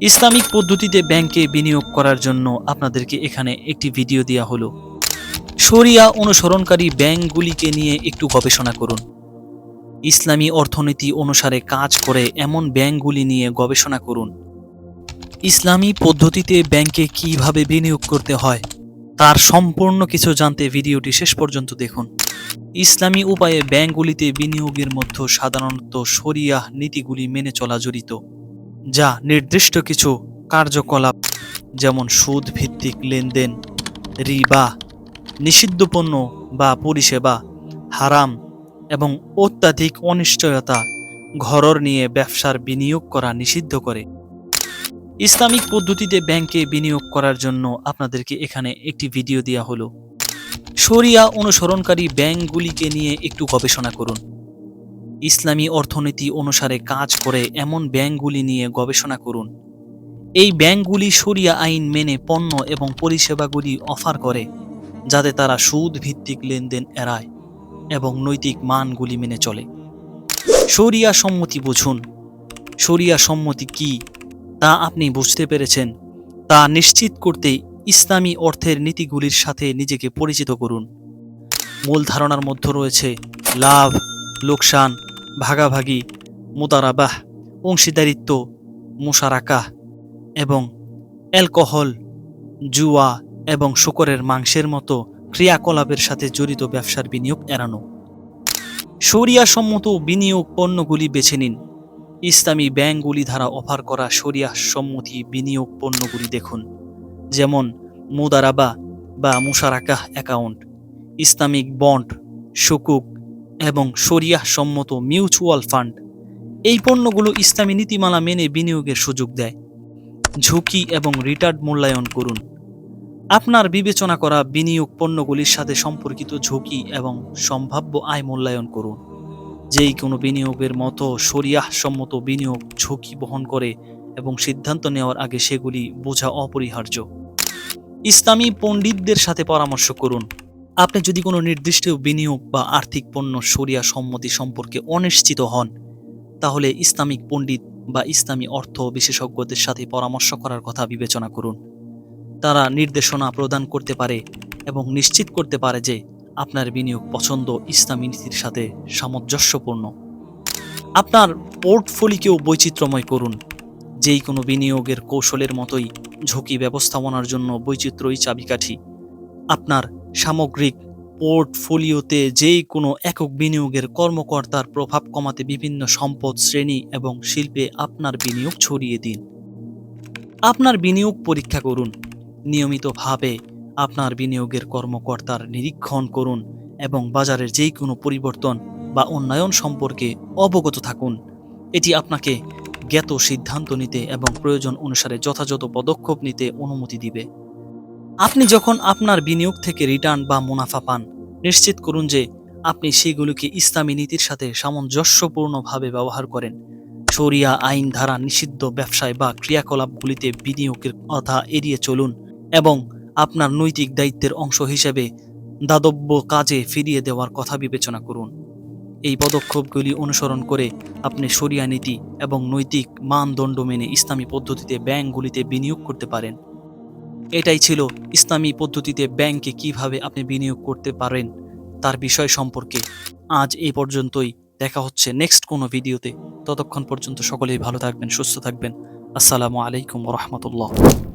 Islamic পদ্ধতিতে ব্যাংকে বিনিয়োগ করার জন্য আপনাদেরকে এখানে একটি ভিডিও দেওয়া হলো। শরিয়া অনুসরণকারী ব্যাংকগুলিকে নিয়ে একটু গবেষণা করুন। ইসলামী অর্থনীতি অনুসারে কাজ করে এমন ব্যাংকগুলি নিয়ে গবেষণা করুন। ইসলামী পদ্ধতিতে ব্যাংকে কীভাবে বিনিয়োগ করতে হয়, তার সম্পূর্ণ কিছু জানতে ভিডিওটি শেষ পর্যন্ত দেখুন। ইসলামী উপায়ে ব্যাংকগুলিতে বিনিয়োগের মধ্যে সাধারণত শরিয়াহ নীতিগুলি মেনে চলা জড়িত। যা নির্দিষ্ট কিছু কার্যকলাপ, যেমন সুদ ভিত্তিক লেনদেন, রিবা, নিষিদ্ধ পণ্য বা পরিষেবা, হারাম এবং অত্যাধিক অনিশ্চয়তা ঘরর নিয়ে ব্যবসার বিনিয়োগ করা নিষিদ্ধ করে। ইসলামিক পদ্ধতিতে ব্যাংকে বিনিয়োগ করার জন্য আপনাদেরকে এখানে একটি ভিডিও দেওয়া হলো। শরিয়া অনুসরণকারী ব্যাংকগুলিকে নিয়ে একটু গবেষণা করুন। ইসলামী অর্থনীতি অনুসারে কাজ করে এমন ব্যাংকগুলি নিয়ে গবেষণা করুন। এই ব্যাংকগুলি শরিয়া আইন মেনে পণ্য এবং পরিষেবাগুলি অফার করে, যাতে তারা সুদ ভিত্তিক লেনদেন এড়ায় এবং নৈতিক মানগুলি মেনে চলে। শরিয়া সম্মতি বুঝুন। শরিয়া সম্মতি কি, তা আপনি বুঝতে পেরেছেন? তা নিশ্চিত করতে ইসলামী অর্থের নীতিগুলির সাথে নিজেকে পরিচিত করুন। মূল ধারণার মধ্যে রয়েছে, লাভ, লোকসান ভাগাভাগি, মুদারাবাহ, অংশীদারিত্ব, মুশারাকাহ এবং অ্যালকোহল, জুয়া এবং শুকরের মাংসের মতো ক্রিয়াকলাপের সাথে জড়িত ব্যবসার বিনিয়োগ এড়ানো। সম্মত বিনিয়োগ পণ্যগুলি বেছে নিন। ইসলামী ব্যাংকগুলি দ্বারা অফার করা সম্মতি বিনিয়োগ পণ্যগুলি দেখুন, যেমন মুদারাবা বা মুশারাকাহ অ্যাকাউন্ট, ইসলামিক বন্ড সুকুক এবং শরিয়াহ সম্মত মিউচুয়াল ফান্ড, এই পণ্যগুলো ইসলামী নীতিমালা মেনে বিনিয়োগের সুযোগ দেয়। ঝুঁকি এবং রিটার্ন মূল্যায়ন করুন। আপনার বিবেচনা করা বিনিয়োগ পণ্যগুলির সাথে সম্পর্কিত ঝুঁকি এবং সম্ভাব্য আয় মূল্যায়ন করুন। যেই কোনো বিনিয়োগের মতো শরিয়াহ সম্মত বিনিয়োগ ঝুঁকি বহন করে এবং সিদ্ধান্ত নেওয়ার আগে সেগুলি বোঝা অপরিহার্য। ইসলামী পণ্ডিতদের সাথে পরামর্শ করুন। আপনি যদি কোনো নির্দিষ্ট বিনিয়োগ বা আর্থিক পণ্য শরিয়া সম্মতি সম্পর্কে অনিশ্চিত হন, তাহলে ইসলামিক পণ্ডিত বা ইসলামী অর্থ বিশেষজ্ঞদের সাথে পরামর্শ করার কথা বিবেচনা করুন। তারা নির্দেশনা প্রদান করতে পারে এবং নিশ্চিত করতে পারে যে আপনার বিনিয়োগ পছন্দ ইসলামী নীতির সাথে সামঞ্জস্যপূর্ণ। আপনার পোর্টফোলিকেও বৈচিত্র্যময় করুন। যেই কোনো বিনিয়োগের কৌশলের মতোই ঝুঁকি ব্যবস্থাপনার জন্য বৈচিত্র্যই চাবিকাঠি। আপনার সামগ্রিক পোর্টফোলিওতে যেই কোনো একক বিনিয়োগের কর্মকর্তার প্রভাব কমাতে বিভিন্ন সম্পদ শ্রেণি এবং শিল্পে আপনার বিনিয়োগ ছড়িয়ে দিন। আপনার বিনিয়োগ পরীক্ষা করুন, নিয়মিতভাবে আপনার বিনিয়োগের কর্মকর্তার নিরীক্ষণ করুন এবং বাজারের যেই কোনো পরিবর্তন বা উন্নয়ন সম্পর্কে অবগত থাকুন। এটি আপনাকে জ্ঞাত সিদ্ধান্ত নিতে এবং প্রয়োজন অনুসারে যথাযথ পদক্ষেপ নিতে অনুমতি দিবে। আপনি যখন আপনার বিনিয়োগ থেকে রিটার্ন বা মুনাফা পান, নিশ্চিত করুন যে আপনি সেগুলোকে ইসলামী নীতির সাথে সামঞ্জস্যপূর্ণভাবে ব্যবহার করেন। শরিয়া, আইন ধারা, নিষিদ্ধ ব্যবসায় বা ক্রিয়াকলাপগুলিতে বিনিয়োগের কথা এড়িয়ে চলুন এবং আপনার নৈতিক দায়িত্বের অংশ হিসেবে দাতব্য কাজে ফিরিয়ে দেওয়ার কথা বিবেচনা করুন। এই পদক্ষেপগুলি অনুসরণ করে আপনি শরিয়া নীতি এবং নৈতিক মানদণ্ড মেনে ইসলামী পদ্ধতিতে ব্যাংকগুলিতে বিনিয়োগ করতে পারেন। এটাই ছিল ইসলামী পদ্ধতিতে ব্যাংকে কীভাবে আপনি বিনিয়োগ করতে পারেন তার বিষয় সম্পর্কে। আজ এই পর্যন্তই। দেখা হচ্ছে নেক্সট কোনো ভিডিওতে। ততক্ষণ পর্যন্ত সকলেই ভালো থাকবেন, সুস্থ থাকবেন। আসসালামু আলাইকুম রহমতুল্লাহ।